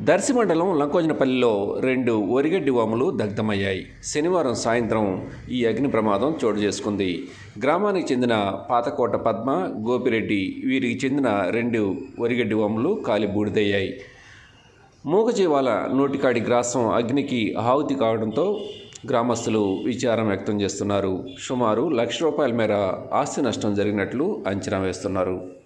దర్శి మండలం లంకోజనపల్లిలో రెండు ఒరిగడ్డి వాములు దగ్ధమయ్యాయి. శనివారం సాయంత్రం ఈ అగ్ని ప్రమాదం చోటు చేసుకుంది. గ్రామానికి చెందిన పాతకోట పద్మ గోపిరెడ్డి వీరికి చెందిన రెండు ఒరిగడ్డి వాములు కాలి బూడిదయ్యాయి. మూగజీవాల నోటికాడి గ్రాసం అగ్నికి ఆహుతి కావడంతో గ్రామస్తులు విచారం వ్యక్తం చేస్తున్నారు. సుమారు లక్ష రూపాయల మేర ఆస్తి నష్టం జరిగినట్లు అంచనా వేస్తున్నారు.